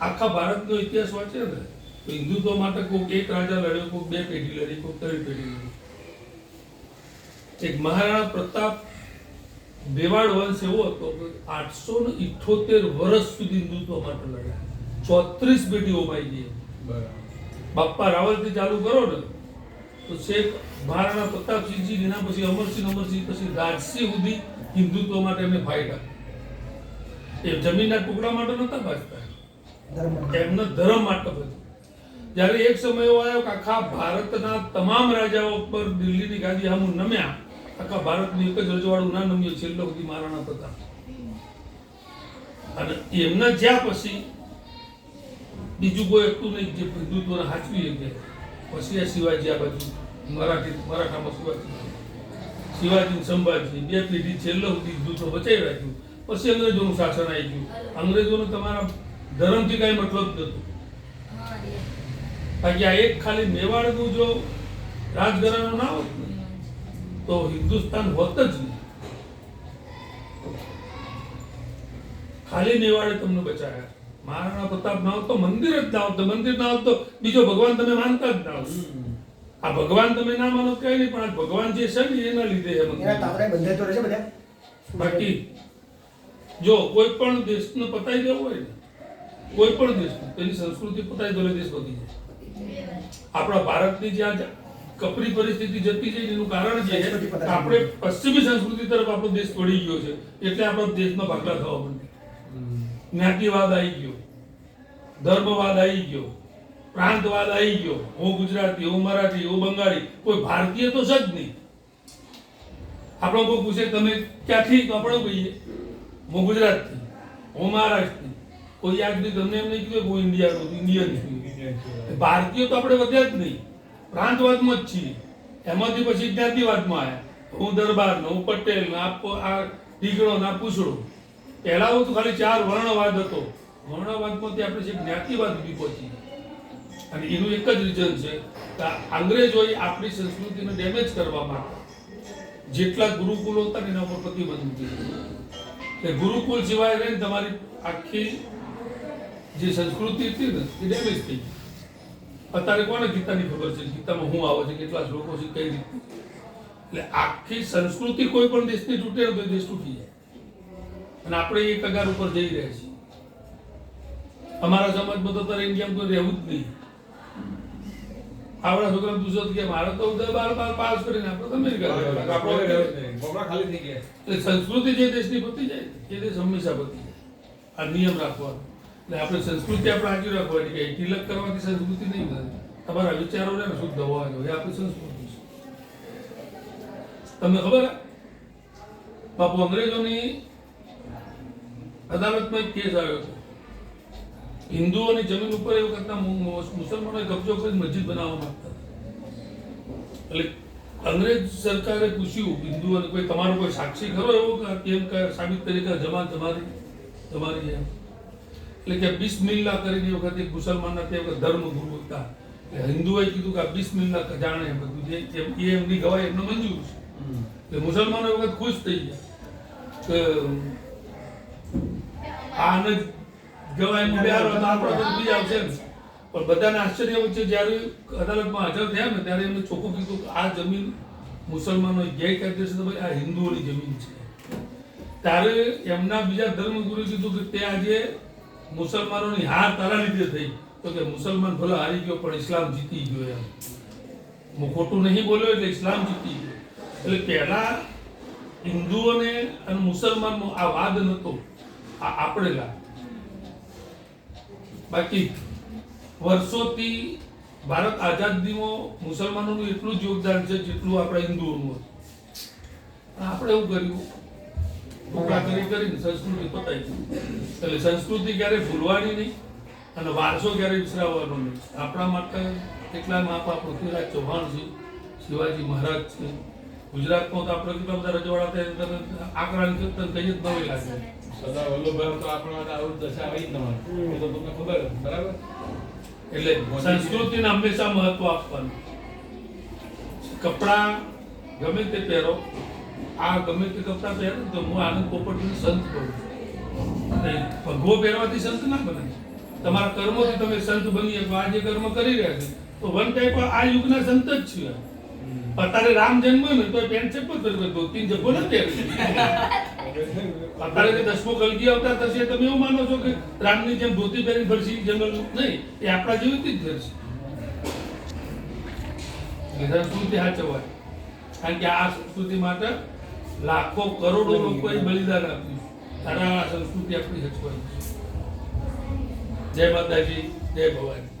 આખા ભારતનો ઇતિહાસ વાંચે ને તો હિન્દુત્વ માટે કોઈક એક રાજા લડ્યો કોઈક બે પેઢી લડી કોઈક ત્રણ પેઢી લડી. એક મહારાણા પ્રતાપ મેવાડ વંશ એવો હતો કે આઠસો ને ઇઠોતેર વર્ષ સુધી હિન્દુત્વ માટે લડ્યા. ચોત્રીસ પેઢીઓ ભાઈ ગઈ. બાપ્પા રાવલથી ચાલુ કરો ને તો શેખ મહારાણા પ્રતાપસિંહજી એના પછી અમરસિંહ અમરસિંહ પછી રાજસિંહ સુધી હિન્દુત્વ માટે એમને ફાયદા એ જમીનના ટુકડા માટે નતા ભાજતા. એમનો ધર્મ માટે બધું જ્યારે એક સમય એવો આવ્યો કે આખા ભારતના તમામ રાજાઓ પર દિલ્હીની ગાદી આમ નમ્યા આખા ભારતની એક જ રજવાડું ના નમ્યું છેલ્લો સુધી મહારાણા પ્રતાપ અને એમના જ્યાં પછી બીજું કોઈ એટલું નહીં જે હિન્દુત્વને હાચવી શકે. પછી આ શિવાજી આ બાજુ મરાઠી મરાઠામાં શિવાજી. શિવાજી સંભાજી બે પેઢી છેલ્લો સુધી હિન્દુત્વ બચાવી રાખ્યું. પછી અંગ્રેજોનું શાસન આવી ગયું. અંગ્રેજોને તમારા ધર્મથી કાંઈ મતલબ નહોતું. બાકી આ એક ખાલી મેવાડનું જો રાજઘરાનું ના હોત ને તો હિન્દુસ્તાન હોત જ નહીં. ખાલી મેવાડે તમને બચાવ્યા. મહારાણા પ્રતાપ ના હોત તો મંદિર જ ના હોત મંદિર ના હોત તો બીજો ભગવાન તમે માનતા જ ના હોત. આ ભગવાન તમે ના માનો કઈ નહીં પણ આ ભગવાન જે છે ને એના લીધે છે બાકી જો કોઈ પણ દેશને પતાઈ દેવો હોય ને કોઈ પણ દેશને તેની સંસ્કૃતિ પતાઈ દો દેશ વધી જાય. આપણા ભારતની જ્યાં કપરી પરિસ્થિતિ જતી છે એનું કારણ છે પતાવી આપણે પશ્ચિમી સંસ્કૃતિ તરફ આપણો દેશ વળી ગયો છે એટલે આપણો દેશમાં ભાગલા થવા માંડ્યા. જ્ઞાતિવાદ આવી ગયો ધર્મવાદ આવી ગયો પ્રાંતવાદ આવી ગયો હું ગુજરાતી હું મરાઠી હું બંગાળી કોઈ ભારતીય તો છે જ નહીં. આપણો કોઈ પૂછે તમે ક્યાંથી તો આપણે કહીએ? હું ગુજરાતથી. હું મહારાષ્ટ્રથી. કોઈ નહીં તમને એમ નહીં કીધું કે હું ઇન્ડિયાનો છું, ભારતીય તો આપણે વધ્યા જ નહીં. પ્રાંતવાદમાં જ છીએ. એમાંથી પછી જ્ઞાતિવાદમાં આવ્યા. હું દરબારનો હું પટેલ આ દીકરો ના પૂછડો. પહેલા તો ખાલી ચાર વર્ણવાદ હતો. વર્ણવાદમાંથી આપણે છે જ્ઞાતિવાદ સુધી પહોંચી અને એનું એક જ રીઝન છે કે અંગ્રેજોએ આપણી સંસ્કૃતિને ડેમેજ કરવા માટે જેટલા ગુરુકુલો હતા એના ઉપર પ્રતિબંધ મૂકી. એ ગુરુકુલ સિવાય રહીને તમારી આખી જે સંસ્કૃતિ હતી ને, એ ડેમેજ થઈ ગઈ. અત્યારે કોને ગીતાની ખબર છે? ગીતામાં શું આવે છે? કેટલા શ્લોકો છે કઈ રીતે? એટલે આખી સંસ્કૃતિ કોઈ પણ દેશની તૂટે તો દેશ તૂટી જાય. અને આપણે એ કગાર ઉપર જઈ રહ્યા છીએ. અમારા સમાજમાં તો અત્યારે ઇન્ડિયામાં કોઈ રહેવું જ નહીં. આપણા છોકરા પૂછો કે મારો તો ઉદય બાર બાર પાસ કરીને આપણે તો અમેરિકા ગયા. એટલે સંસ્કૃતિ જે દેશની પતી જાય એ દેશ હંમેશા પતી જાય. આ નિયમ રાખવાનો. એટલે આપણે સંસ્કૃતિ આપણે આગળ રાખવાની કે તિલક કરવાથી સંસ્કૃતિ નહીં થાય તમારા વિચારો ને શુદ્ધ હોવા જોઈએ એ આપણી સંસ્કૃતિ છે. તમને ખબર? બાપુ અંગ્રેજોની અદાલતમાં એક કેસ આવ્યો હતો. હિન્દુઓની જમીન ઉપર એ કરતા મુ- મુ- મુસલમાનોએ કબજો કરી મસ્જિદ બનાવવા માંગતા. એટલે અંગ્રેજ સરકારે પૂછ્યું, હિન્દુઓને કોઈ તમારો કોઈ સાક્ષી ખરો એવો કેમ સાબિત તરીકે જમાન તમારી તમારી એમ? એટલે કે બિસ્મિલ્લા કરીને એ વખતે મુસલમાનના તે વખત ધર્મ ગુરુ હતા. એટલે હિન્દુએ કીધું કે આ બિસ્મિલ્લા જાણે બધું જે એ એમની ગવાય એમને મંજૂર છે. એટલે મુસલમાનો એ વખત ખુશ થઈ ગયા કે, આને ગવાહીમાં બેહારો ને પણ બધાને આશ્ચર્ય વચ્ચે જ્યારે અદાલતમાં હાજર થયા ને, ત્યારે એમને ચોખ્ખું કીધું કે આ જમીન મુસલમાનો ગેરકાયદેસર ભાઈ આ હિન્દુઓની જમીન છે. ત્યારે એમના બીજા ધર્મગુરુએ કીધું કે તે આજે મુસલમાનોની હાર તારા લીધે થઈ. તો કે મુસલમાન ભલે હારી ગયો, પણ ઇસ્લામ જીતી ગયો એમ. હું ખોટું નહીં બોલ્યો એટલે ઇસ્લામ જીતી ગયો. એટલે પહેલા હિન્દુઓને અને મુસલમાનનો આ વાદ નહોતો, આ આપણેલા બાકી વર્ષોથી ભારત આઝાદીમાં મુસલમાનોનું એટલું જ યોગદાન છે જેટલું આપણા હિન્દુઓનું આપણે એવું કર્યું. ટુકડા કરી કરીને સંસ્કૃતિ પતાવી. એટલે સંસ્કૃતિ ક્યારે ભૂલવાની નહીં અને વારસો ક્યારે વિસરાવવાનો નહીં. આપણા માટે કેટલા મા બાપ પૃથ્વીરાજ ચૌહાણ છે, શિવાજી મહારાજ છે ગુજરાતમાં તો આપણે કેટલા બધા રજવાડા આંકડાની કીર્તન કઈ જ નવી લાગે સરદાર વલ્લભભાઈ તો આપણા આવું દશા આવી જ ન હોય. એ તો તમને ખબર બરાબર? એટલે સંસ્કૃતિને હંમેશા મહત્વ આપવાનું. કપડા ગમે તે પહેરો આ ગમે તે કપડા પહેરો તો હું આનંદ પોપટને સંત કહું અને ભગવો પહેરવાથી સંત ના બને તમારા કર્મોથી તમે સંત બની શકો. આ જે કર્મ કરી રહ્યા છે તો વન ટાઈપ આ યુગના સંત જ છીએ. અત્યારે રામ જન્મ ને તો પેન્ટ ચપ્પલ પહેરવે ધોતી જબ્બો ન પહેરે અત્યારે દસમો કલગી આવતા થશે તમે એવું માનો છો કે રામની જેમ ધોતી પહેરી ફરશી જંગલ નહીં એ આપણા જેવી જ ફરશે. બધા સંસ્કૃતિ હાચવાય કારણ કે આ સંસ્કૃતિ માટે લાખો કરોડો લોકોએ બલિદાન આપ્યું તારા આ સંસ્કૃતિ આપણી સચવાય જય માતાજી જય ભવાની.